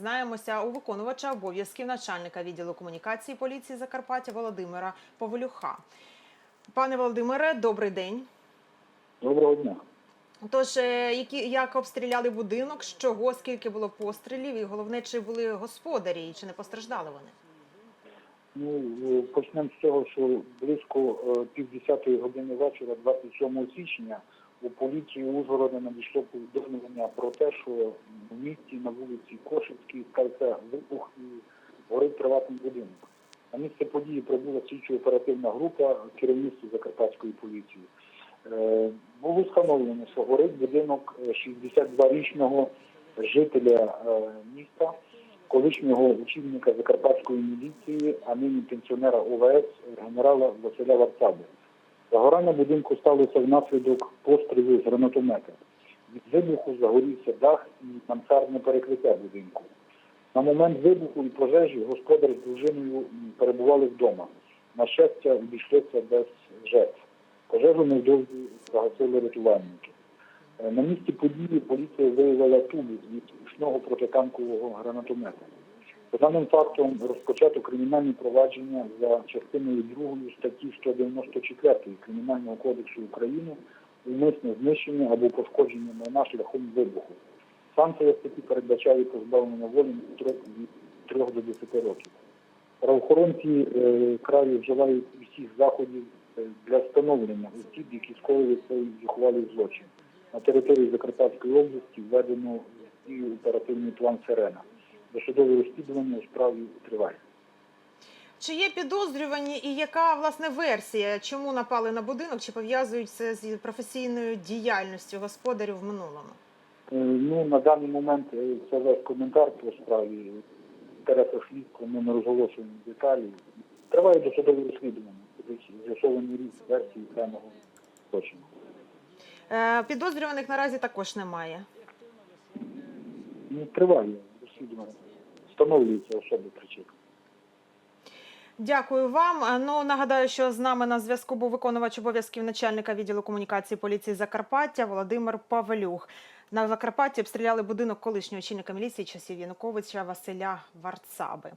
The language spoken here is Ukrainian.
дізнаємося у виконувача обов'язків начальника відділу комунікації поліції Закарпаття Володимира Повелюха. Пане Володимире, добрий день. Доброго дня. Тож, е, які як обстріляли будинок, з чого, скільки було пострілів, і головне, чи були господарі, і чи не постраждали вони? Ну, е, почнемо з того, що близько е, півдесятої години вечора, 27 січня, у поліції Ужгорода надійшло повідомлення про те, що в місті на вулиці Кошицькій стався вибух і горить приватний будинок. На місце події прибула слідчо-оперативна група керівництва Закарпатської поліції. Е, Було встановлено, що горить будинок е, 62-річного жителя е, міста, колишнього очільника Закарпатської міліції, а нині пенсіонера ОВС генерала Василя Варцаби. Загорання будинку сталося внаслідок пострілу з гранатомета. Від вибуху загорівся дах і мансардне перекриття будинку. На момент вибуху і пожежі господар з дружиною перебували вдома. На щастя, обійшлося без жертв. Пожежу невдовзі загасили рятувальники. Е, На місці події поліція виявила тубу від ручного протитанкового гранатомета. За даним фактом розпочато кримінальні провадження за частиною 2 статті 194 Кримінального кодексу України умисне знищення або пошкодження майна шляхом вибуху. Санкція статті передбачає позбавлення волі від 3 до 10 років. Правоохоронці е, краю вживають усіх заходів е, для встановлення осіб, які скоїли цей зухвалий злочин. На території Закарпатської області введено оперативний план «Сирена». Досудове розслідування у справі триває. Чи є підозрювані і яка власне версія, чому напали на будинок, чи пов'язують це з професійною діяльністю господарів в минулому? Е, Ну, на даний момент е, це весь коментар по справі. В інтересах ми не розголошуємо деталі. Триває досудове розслідування. З'ясовані різні версії даного злочину. Е, Підозрюваних наразі також немає. Ну, триває розслідування. Встановлюється особи причин. Дякую вам. Ну нагадаю, що з нами на зв'язку був виконувач обов'язків начальника відділу комунікації поліції Закарпаття Володимир Павелюх. На Закарпатті обстріляли будинок колишнього очільника міліції часів Януковича Василя Варцаби.